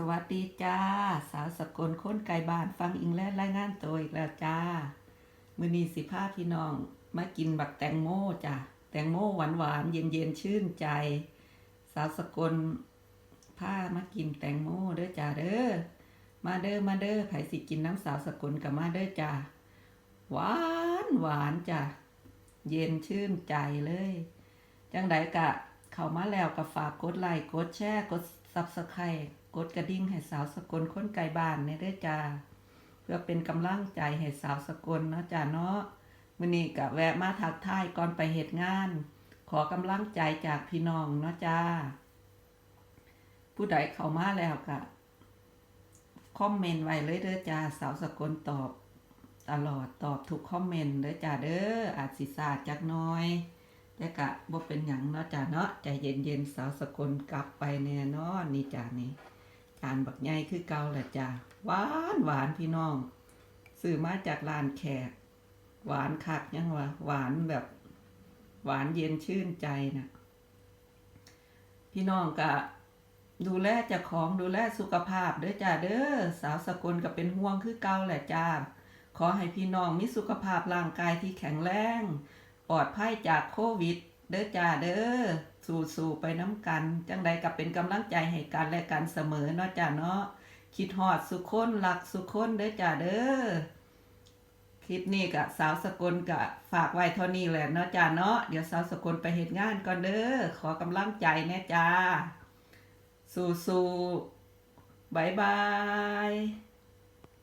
สวัสดีจ้า สาวสกลค้นไกลบ้านฟังอิงและรายงานตัวอีกแล้วจ้า มือนีสิพาพี่น้อง มากินบักแตงโมจ้ะแตงโมหวานหวานเย็นเย็นชื่นใจ สาวสกลพามากินแตงโมเด้อจ้าเด้อมาเด้อมาเด้อไผสิกินน้ำสาวสกลกับมาเด้อจ้าหวานหวานจ้ะเย็นชื่นใจเลย จังไดกะ เข้ามาแล้วก็ฝากกดไลค์กดแชร์กดซับสไครต์ กดกระดิ่งให้สาวสกลค้นไกลบ้านเน่เด้อจ้า เพื่อเป็นกำลังใจให้สาวสกลเนาะจ้าเนาะมื้อนี้ก็แวะมาทักทายก่อนไปเหตุงาน ขอกำลังใจจากพี่น้องเนาะจ้า ผู้ใดเข้ามาแล้วก็คอมเมนต์ไว้เลยเด้อจ้าสาวสกลตอบตลอดตอบทุกคอมเมนต์เด้อจ้าเด้ออาจสิสาจักน้อยแต่กะบ่เป็นหยังเนาะจ้าเนาะใจเย็นๆสาวสกลกลับไปแน่นอนนี่จ้านี่ จานบักใหญ่คือเก่าแหละจ้าหวานหวานพี่น้องซื้อมาจากร้านแขก หวานคักยังวะหวานแบบหวานเย็นชื่นใจนะพี่น้องกะดูแลเจ้าของดูแลสุขภาพเด้อจ้าเด้อสาวสกลก็เป็นห่วงคือเก่าแหละจ้าขอให้พี่น้องมีสุขภาพร่างกายที่แข็งแรง ปลอดภัยจากโควิด เด้อจ้าเด้อ สู่สู่ไปน้ำกัน จังใดกับเป็นกำลังใจให้กันและกันเสมอเนาะจ้าเนาะคิดฮอดสุขคนหลักสุขคนเด้อจ้าเด้อคลิปนี้กะสาวสกลกะฝากไว้เท่านี้แหละเนาะจ้าเนาะเดี๋ยวสาวสกลไปเหตุงานก่อนเด้อขอกำลังใจแน่จ้าสู้สู้บายบาย